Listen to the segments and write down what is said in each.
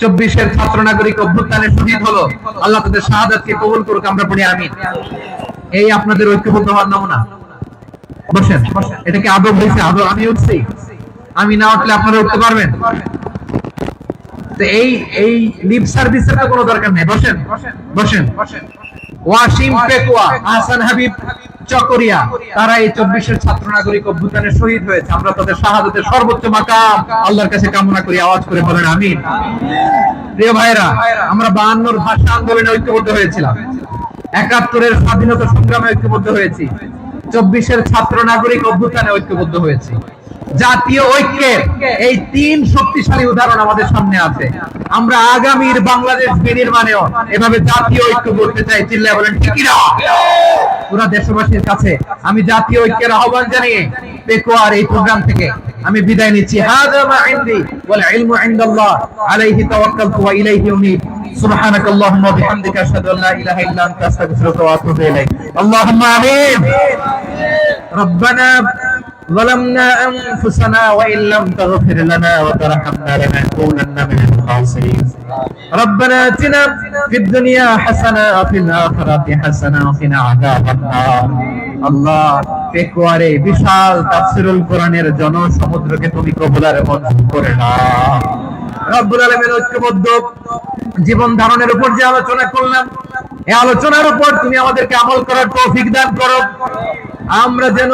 চব্বিশের ছাত্র নাগরিক অভ্যুত্থানে শহীদ হলো। আল্লাহ তাদের শাহাদাতকে কবুল করুক, আমরা পড়ি আমিন। এই আপনাদের ঐক্যবদ্ধ হওয়ার নমুনা। বসেন এটা কি আদব হয়েছে আদব আমি উঠছি। আমি না উঠলে আপনারা উঠতে পারবেন? এই এই লিপ সার্ভিসের কোনো দরকার নেই। বসেন বসেন। ওয়াসিম পেকুয়া আহসান হাবিব। তারা এই চব্বিশের ছাত্র নাগরিক অভ্যুত্থানে শহীদ হয়েছে। আমরা তাদের শাহাদতের সর্বোচ্চ মাকাম আল্লাহর কাছে কামনা করি, আওয়াজ করে বলেন প্রিয় ভাইরা আমরা ভাষা আন্দোলনে ঐক্যবদ্ধ হয়েছিলাম। একাত্তরের স্বাধীনতা সংগ্রামে ঐক্যবদ্ধ হয়েছি। চব্বিশের ছাত্র নাগরিক অভ্যুত্থানে ঐক্যবদ্ধ হয়েছি। জাতীয় ঐক্যের এই তিন শক্তিশালী উদাহরণ আমাদের সামনে আছে। আমরা আগামীর বাংলাদেশ বিনির্মাণেও এভাবে জাতীয় ঐক্য করতে চাই চিল্লায় বলেন ঠিকই না পুরা দেশবাসীর কাছে আমি জাতীয় ঐক্যের আহ্বান জানিয়ে পেকুয়ার এই প্রোগ্রাম থেকে আমি বিদায় নিচ্ছি হাযা মা ইনদি ওয়াল ইলমু ইনদাল্লাহ আলাইহি তাওয়াক্কালতু ওয়া ইলাইহি উনীব سبحانك اللهم وبحمدك اشهد ان لا اله الا انت استغفرك واتوب اليك اللهم امين ربنا ظلمنا انفسنا وان لم تغفر لنا وترحمنا لنكونن من الخاسرين ربنا اتنا في الدنيا حسنه وفي الاخره حسنه وقنا عذاب النار আল্লাহ পেকুয়ারে বিশাল তাফসিরুল কোরআনের জনসমুদ্রকে তুমি কবুলার মঞ্জুর করে নাও রব্বুল আলামিন ঐক্যবদ্ধ জীবন ধারণের উপর যে আলোচনা করলাম এই আলোচনার উপর তুমি আমাদেরকে আমল করার তৌফিক দান করো আমরা যেন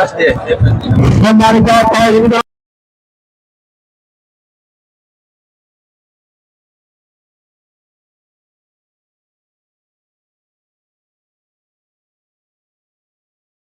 পাশ। দিয়ে